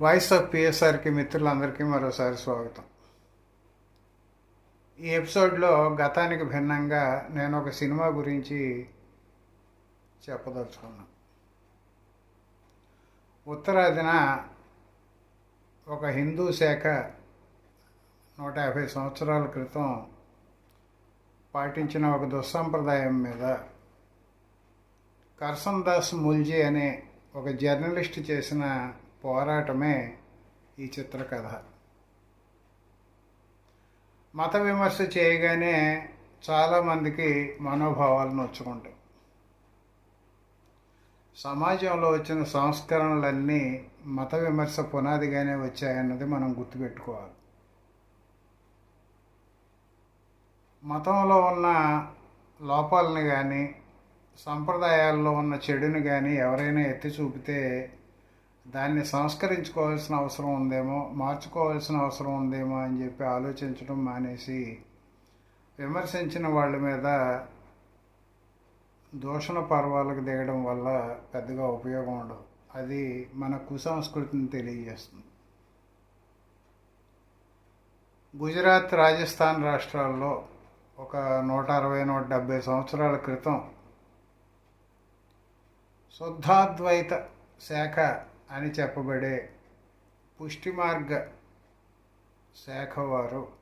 Voice of పిఎస్ఆర్కి మిత్రులందరికీ మరోసారి స్వాగతం. ఈ ఎపిసోడ్లో గతానికి భిన్నంగా నేను ఒక సినిమా గురించి చెప్పదలుచుకున్నాను. ఉత్తరాదిన ఒక హిందూ శాఖ నూట యాభై సంవత్సరాల క్రితం పాటించిన ఒక దుస్సంప్రదాయం మీద కర్సన్ దాస్ ముల్జీ అనే ఒక జర్నలిస్ట్ చేసిన పోరాటమే ఈ చిత్రకథ. మత విమర్శ చేయగానే చాలామందికి మనోభావాలు నొచ్చుకుంటాయి. సమాజంలో వచ్చిన సంస్కరణలన్నీ మత విమర్శ పునాదిగానే వచ్చాయన్నది మనం గుర్తుపెట్టుకోవాలి. మతంలో ఉన్న లోపాలను కానీ సంప్రదాయాల్లో ఉన్న చెడుని కానీ ఎవరైనా ఎత్తి చూపితే దాన్ని సంస్కరించుకోవాల్సిన అవసరం ఉందేమో మార్చుకోవాల్సిన అవసరం ఉందేమో అని చెప్పి ఆలోచించడం మానేసి విమర్శించిన వాళ్ళ మీద దూషణ పర్వాలకు దిగడం వల్ల పెద్దగా ఉపయోగం ఉండదు. అది మన కుసంస్కృతిని తెలియజేస్తుంది. గుజరాత్ రాజస్థాన్ రాష్ట్రాల్లో ఒక నూట అరవై నూట డెబ్భై సంవత్సరాల క్రితం శుద్ధాద్వైత శాఖ అని చెప్పబడే పుష్టి మార్గ శాఖ వారు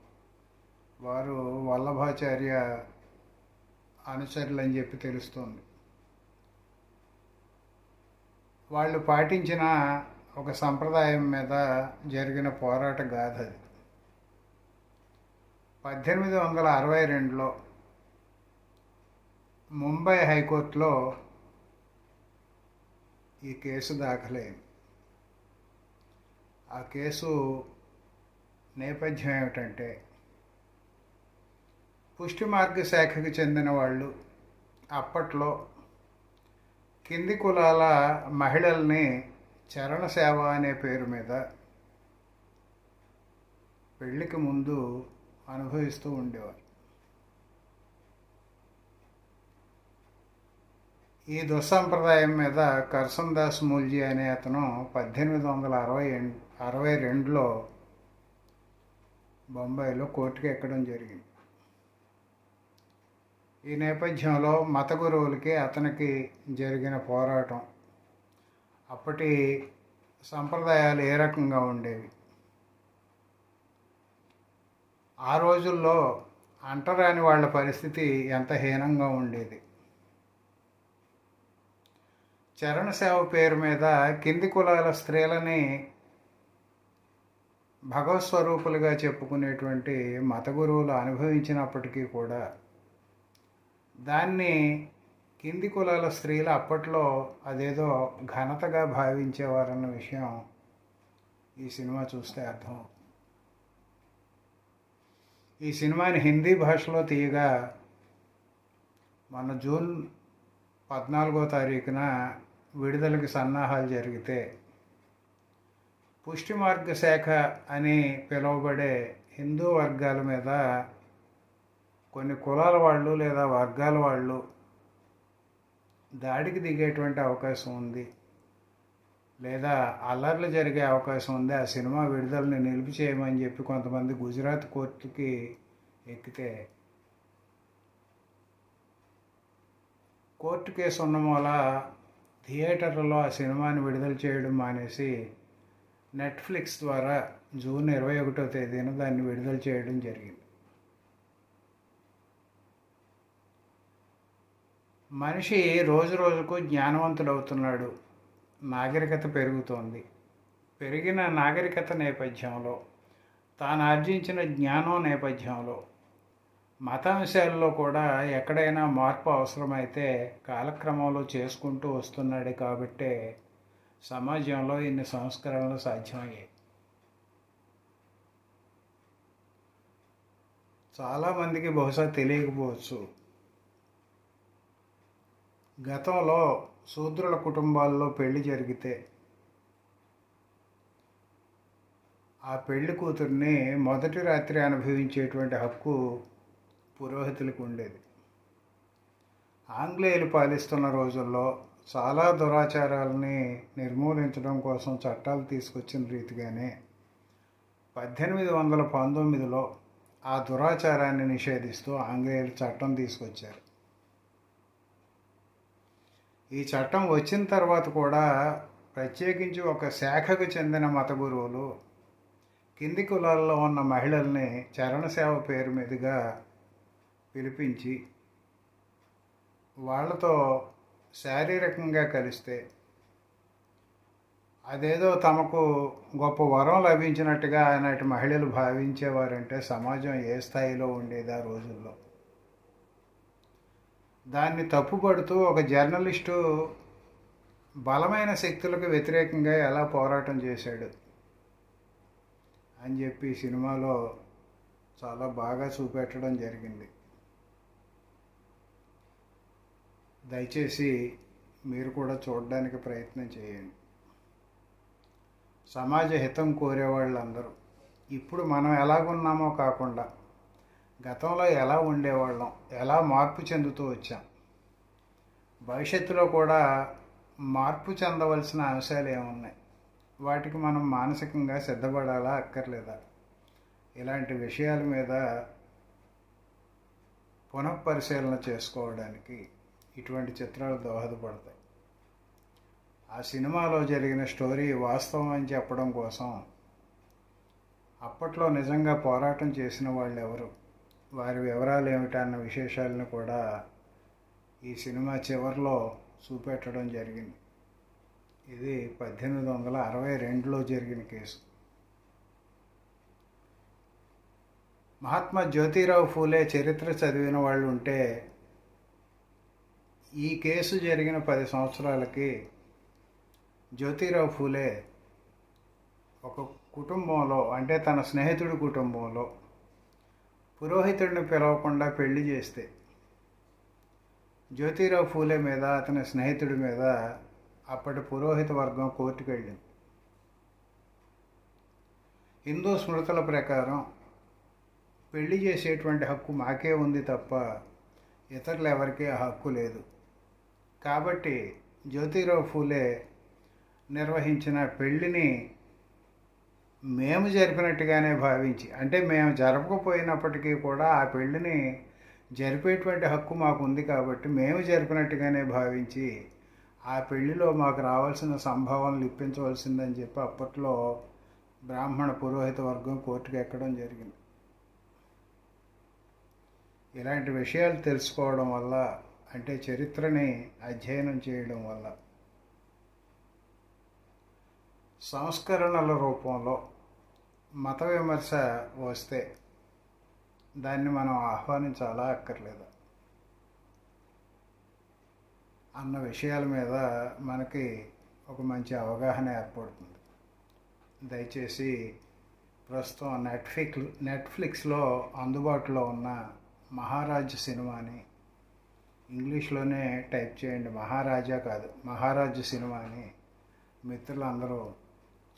వారు వల్లభాచార్య అనుచరులు అని చెప్పి తెలుస్తుంది. వాళ్ళు పాటించిన ఒక సంప్రదాయం మీద జరిగిన పోరాట గాథ అది. పద్దెనిమిది వందల అరవై రెండులో ముంబై హైకోర్టులో ఈ కేసు దాఖలైంది. ఆ కేసు నేపథ్యం ఏమిటంటే పుష్టి మార్గ శాఖకు చెందిన వాళ్ళు అప్పట్లో కింది కులాల మహిళల్ని చరణ సేవ అనే పేరు మీద పెళ్ళికి ముందు అనుభవిస్తూ ఉండేవారు. ఈ దుస్సంప్రదాయం మీద కర్సన్ దాస్ మూల్జీ అనే అతను పద్దెనిమిది వందల అరవై అరవై రెండులో బొంబాయిలో కోర్టుకి ఎక్కడం జరిగింది. ఈ నేపథ్యంలో మత గురువులకి అతనికి జరిగిన పోరాటం అప్పటి సంప్రదాయాలు ఏ రకంగా ఉండేవి? ఆ రోజుల్లో అంటరాని వాళ్ళ పరిస్థితి ఎంత హీనంగా ఉండేది? చరణ సేవ పేరు మీద కింది కులాల స్త్రీలని భగవత్ స్వరూపులుగా చెప్పుకునేటువంటి మత గురువులు అనుభవించినప్పటికీ కూడా దాన్ని కింది కులాల స్త్రీలు అప్పట్లో అదేదో ఘనతగా భావించేవారన్న విషయం ఈ సినిమా చూస్తే అర్థం. ఈ సినిమాని హిందీ భాషలో తీయగా మన జూన్ పద్నాలుగో తారీఖున విడుదలకి సన్నాహాలు జరిగితే పుష్టి మార్గ శాఖ అని పిలువబడే హిందూ వర్గాల మీద కొన్ని కులాల వాళ్ళు లేదా వర్గాల వాళ్ళు దాడికి దిగేటువంటి అవకాశం ఉంది. లేదా అల్లర్లు జరిగే అవకాశం ఉంది. ఆ సినిమా విడుదలని నిలిపి చేయమని చెప్పి కొంతమంది గుజరాత్ కోర్టుకి ఎక్కితే కోర్టు కేసు ఉన్న మూల థియేటర్లలో ఆ సినిమాని విడుదల చేయడం మానేసి నెట్ఫ్లిక్స్ ద్వారా జూన్ ఇరవై ఒకటో తేదీన దాన్ని విడుదల చేయడం జరిగింది. మనిషి రోజు రోజుకు జ్ఞానవంతుడవుతున్నాడు. నాగరికత పెరుగుతోంది. పెరిగిన నాగరికత నేపథ్యంలో తాను ఆర్జించిన జ్ఞానం నేపథ్యంలో మతాంశాల్లో కూడా ఎక్కడైనా మార్పు అవసరమైతే కాలక్రమంలో చేసుకుంటూ వస్తున్నాడు కాబట్టే సమాజంలో ఇన్ని సంస్కరణలు సాధ్యమయ్యాయి. చాలామందికి బహుశా తెలియకపోవచ్చు. గతంలో శూద్రుల కుటుంబాల్లో పెళ్ళి జరిగితే ఆ పెళ్ళి కూతుర్ని మొదటి రాత్రి అనుభవించేటువంటి హక్కు పురోహితులకు ఉండేది. ఆంగ్లేయులు పాలిస్తున్న రోజుల్లో చాలా దురాచారాలని నిర్మూలించడం కోసం చట్టాలు తీసుకొచ్చిన రీతిగానే పద్దెనిమిది వందల పంతొమ్మిదిలో ఆ దురాచారాన్ని నిషేధిస్తూ ఆంగ్లేయులు చట్టం తీసుకొచ్చారు. ఈ చట్టం వచ్చిన తర్వాత కూడా ప్రత్యేకించి ఒక శాఖకు చెందిన మత గురువులు కింది కులాల్లో ఉన్న మహిళల్ని చరణసేవ పేరు మీదుగా పిలిపించి వాళ్ళతో శారీరకంగా కలిస్తే అదేదో తమకు గొప్ప వరం లభించినట్టుగా ఆనాటి మహిళలు భావించేవారంటే సమాజం ఏ స్థాయిలో ఉండేది ఆ రోజుల్లో? దాన్ని తప్పుపడుతూ ఒక జర్నలిస్టు బలమైన శక్తులకు వ్యతిరేకంగా ఎలా పోరాటం చేశాడు అని చెప్పి సినిమాలో చాలా బాగా చూపెట్టడం జరిగింది. దయచేసి మీరు కూడా చూడడానికి ప్రయత్నం చేయండి. సమాజ హితం కోరేవాళ్ళందరూ ఇప్పుడు మనం ఎలాగున్నామో కాకుండా గతంలో ఎలా ఉండేవాళ్ళం ఎలా మార్పు చెందుతూ వచ్చాం. భవిష్యత్తులో కూడా మార్పు చెందవలసిన అంశాలు ఏమున్నాయి? వాటికి మనం మానసికంగా సిద్ధపడాలా అక్కర్లేదా? ఇలాంటి విషయాల మీద పునఃపరిశీలన చేసుకోవడానికి ఇటువంటి చిత్రాలు దోహదపడతాయి. ఆ సినిమాలో జరిగిన స్టోరీ వాస్తవం అని చెప్పడం కోసం అప్పట్లో నిజంగా పోరాటం చేసిన వాళ్ళు ఎవరు వారి వివరాలు ఏమిటన్న అన్న విశేషాలను కూడా ఈ సినిమా చివరిలో చూపెట్టడం జరిగింది. ఇది పద్దెనిమిది వందల అరవై రెండులో జరిగిన కేసు. మహాత్మా జ్యోతిరావు ఫూలే చరిత్ర చదివిన వాళ్ళు ఉంటే ఈ కేసు జరిగిన పది సంవత్సరాలకి జ్యోతిరావు ఫూలే ఒక కుటుంబంలో అంటే తన స్నేహితుడి కుటుంబంలో పురోహితుడిని పిలవకుండా పెళ్ళి చేస్తే జ్యోతిరావు ఫూలే మీద అతని స్నేహితుడి మీద అప్పటి పురోహిత వర్గం కోర్టుకు వెళ్ళింది. హిందూ స్మృతుల ప్రకారం పెళ్ళి చేసేటువంటి హక్కు మాకే ఉంది తప్ప ఇతరులు ఎవరికీ ఆ హక్కు లేదు. కాబట్టి జ్యోతిరావు ఫూలే నిర్వహించిన పెళ్ళిని మేము జరిపినట్టుగానే భావించి అంటే మేము జరపకపోయినప్పటికీ కూడా ఆ పెళ్ళిని జరిపేటువంటి హక్కు మాకు ఉంది కాబట్టి మేము జరిపినట్టుగానే భావించి ఆ పెళ్ళిలో మాకు రావాల్సిన సంభావనలు ఇప్పించవలసిందని చెప్పి అప్పట్లో బ్రాహ్మణ పురోహిత వర్గం కోర్టుకు ఎక్కడం జరిగింది. ఇలాంటి విషయాలు తెలుసుకోవడం వల్ల అంటే చరిత్రని అధ్యయనం చేయడం వల్ల సంస్కరణల రూపంలో మత విమర్శ వస్తే దాన్ని మనం ఆహ్వానించాలా అక్కర్లేదా? అన్న విషయాల మీద మనకి ఒక మంచి అవగాహన ఏర్పడుతుంది. దయచేసి ప్రస్తుతం నెట్ఫ్లిక్ నెట్ఫ్లిక్స్లో అందుబాటులో ఉన్న మహారాజ్ సినిమాని ఇంగ్లీష్లోనే టైప్ చేయండి. మహారాజా కాదు మహారాజు సినిమాని మిత్రులందరూ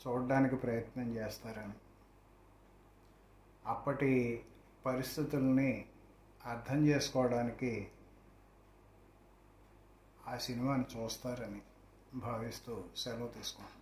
చూడడానికి ప్రయత్నం చేస్తారని. అప్పటి పరిస్థితుల్ని అర్థం చేసుకోవడానికి ఆ సినిమాని చూస్తారని భావిస్తూ సెలవు తీసుకుంటాను